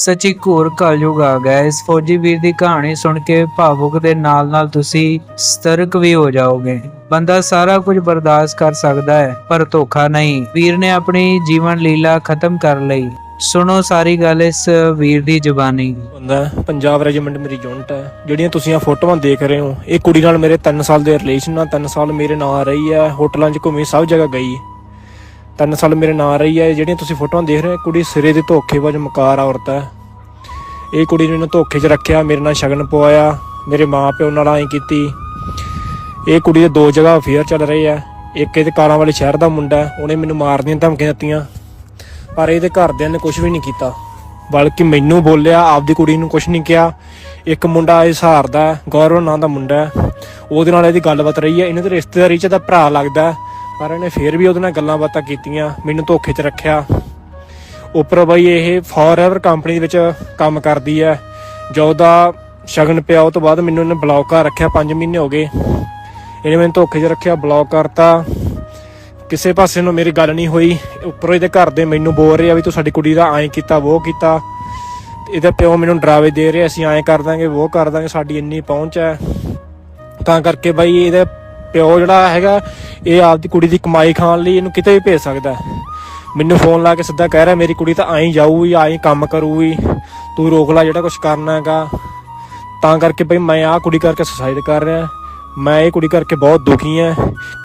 ਸੱਚੀ ਘੋਰ ਕਲਯੁਗ ਆ ਗਿਆ। ਇਸ ਫੌਜੀ ਵੀਰ ਦੀ ਕਹਾਣੀ ਸੁਣ ਕੇ ਭਾਵੁਕ ਦੇ ਨਾਲ ਨਾਲ ਤੁਸੀਂ ਸਤਰਕ ਵੀ ਹੋ ਜਾਓਗੇ। ਬੰਦਾ ਸਾਰਾ ਕੁਝ ਬਰਦਾਸ਼ਤ ਕਰ ਸਕਦਾ ਹੈ, ਪਰ ਧੋਖਾ ਨਹੀਂ। ਵੀਰ ਨੇ ਆਪਣੀ ਜੀਵਨ ਲੀਲਾ ਖਤਮ ਕਰ ਲਈ। ਸੁਣੋ ਸਾਰੀ ਗੱਲ ਇਸ ਵੀਰ ਦੀ ਜ਼ੁਬਾਨੀ। ਬੰਦਾ, ਪੰਜਾਬ ਰੈਜੀਮੈਂਟ ਮੇਰੀ ਯੂਨਿਟ ਹੈ। ਜਿਹੜੀਆਂ ਤੁਸੀਂ ਆ ਫੋਟੋਆਂ ਦੇਖ ਰਹੇ ਹੋ, ਇਹ ਕੁੜੀ ਨਾਲ ਮੇਰੇ 3 ਸਾਲ ਦੇ ਰਿਲੇਸ਼ਨ ਆ 3 ਸਾਲ ਮੇਰੇ ਨਾਲ ਰਹੀ ਹੈ, ਹੋਟਲਾਂ 'ਚ ਘੁੰਮੀ, ਸਭ ਜਗ੍ਹਾ ਗਈ। 3 ਸਾਲ ਮੇਰੇ ਨਾਲ ਰਹੀ ਹੈ, ਜਿਹੜੀਆਂ ਤੁਸੀਂ ਫੋਟੋਆਂ ਦੇਖ ਰਹੇ ਹੋ ਕੁੜੀ ਸਿਰੇ ਦੀ ਧੋਖੇਬਾਜ਼ ਮਕਾਰ ਔਰਤ ਹੈ। ਇਹ ਕੁੜੀ ਨੇ ਮੈਨੂੰ ਧੋਖੇ 'ਚ ਰੱਖਿਆ, ਮੇਰੇ ਨਾਲ ਸ਼ਗਨ ਪਵਾਇਆ, ਮੇਰੇ ਮਾਂ ਪਿਓ ਨਾਲ ਐਂ ਕੀਤੀ। ਇਹ ਕੁੜੀ ਦੇ ਦੋ ਜਗ੍ਹਾ ਅਫੇਅਰ ਚੱਲ ਰਹੇ ਆ ਇੱਕ ਇਹਦੇ ਕਾਲਾਂ ਵਾਲੇ ਸ਼ਹਿਰ ਦਾ ਮੁੰਡਾ ਉਹਨੇ ਮੈਨੂੰ ਮਾਰ ਦੀਆਂ ਧਮਕੀਆਂ ਦਿੱਤੀਆਂ। ਪਰ ਇਹਦੇ ਘਰਦਿਆਂ ਨੇ ਕੁਝ ਵੀ ਨਹੀਂ ਕੀਤਾ। ਬਲਕਿ ਮੈਨੂੰ ਬੋਲਿਆ, ਆਪਦੀ ਕੁੜੀ ਨੂੰ ਕੁਝ ਨਹੀਂ ਕਿਹਾ। ਇੱਕ ਮੁੰਡਾ ਇਹ ਸਹਾਰਦਾ ਗੌਰਵ ਨਾਂ ਦਾ ਮੁੰਡਾ ਉਹਦੇ ਨਾਲ ਇਹਦੀ ਗੱਲਬਾਤ ਰਹੀ ਹੈ। ਇਹਨਾਂ ਦੇ ਰਿਸ਼ਤੇਦਾਰੀ ਚ ਤਾਂ ਭਰਾ ਲੱਗਦਾ ਪਰ ਇਹਨੇ ਫੇਰ ਵੀ ਉਹਦੇ ਨਾਲ ਗੱਲਾਂ ਬਾਤਾਂ ਕੀਤੀਆਂ, ਮੈਨੂੰ ਧੋਖੇ 'ਚ ਰੱਖਿਆ। ਉੱਪਰ ਬਈ ਇਹ ਫੋਰਐਵਰ ਕੰਪਨੀ ਦੇ ਵਿੱਚ ਕੰਮ ਕਰਦੀ ਹੈ। ਜੋ ਦਾ ਸ਼ਗਨ ਪਿਆ, ਉਹ ਤੋਂ ਬਾਅਦ ਮੈਨੂੰ ਇਹਨੇ ਬਲੌਕ ਕਰ ਰੱਖਿਆ 5 ਮਹੀਨੇ ਹੋ ਗਏ। ਇਹਨੇ ਮੈਨੂੰ ਧੋਖੇ 'ਚ ਰੱਖਿਆ ਬਲੌਕ ਕਰਤਾ। ਕਿਸੇ ਪਾਸੇ ਨੂੰ ਮੇਰੀ ਗੱਲ ਨਹੀਂ ਹੋਈ। ਉੱਪਰੋਂ ਇਹਦੇ ਘਰ ਦੇ ਮੈਨੂੰ ਬੋਲ ਰਹੇ ਆ ਵੀ ਤੂੰ ਸਾਡੀ ਕੁੜੀ ਦਾ ਐਂ ਕੀਤਾ ਉਹ ਕੀਤਾ। ਤੇ ਇਹਦਾ ਪਿਓ ਮੈਨੂੰ ਡਰਾਵੇ ਦੇ ਰਿਹਾ, ਅਸੀਂ ਐਂ ਕਰ ਦਾਂਗੇ ਉਹ ਕਰ ਦਾਂਗੇ, ਸਾਡੀ ਇੰਨੀ ਪਹੁੰਚ ਹੈ। ਤਾਂ ਕਰਕੇ ਬਾਈ ਇਹਦੇ ਪਿਓ ਜਿਹੜਾ ਹੈਗਾ, ਇਹ ਆਪਦੀ ਕੁੜੀ ਦੀ ਕਮਾਈ ਖਾਣ ਲਈ ਇਹਨੂੰ ਕਿਤੇ ਵੀ ਭੇਜ ਸਕਦਾ ਮੈਨੂੰ ਫੋਨ ਲਾ ਕੇ ਸਿੱਧਾ ਕਹਿ ਰਿਹਾ, ਮੇਰੀ ਕੁੜੀ ਤਾਂ ਆਈ ਜਾਊਗੀ ਆਈ ਕੰਮ ਕਰੂਗੀ। ਤੂੰ ਰੋਕ ਲੈ ਜਿਹੜਾ ਕੁਝ ਕਰਨਾ ਹੈਗਾ। ਤਾਂ ਕਰਕੇ ਬਈ ਮੈਂ ਆਹ ਕੁੜੀ ਕਰਕੇ ਸੁਸਾਈਡ ਕਰ ਰਿਹਾ। ਮੈਂ ਇਹ ਕੁੜੀ ਕਰਕੇ ਬਹੁਤ ਦੁਖੀ ਹਾਂ।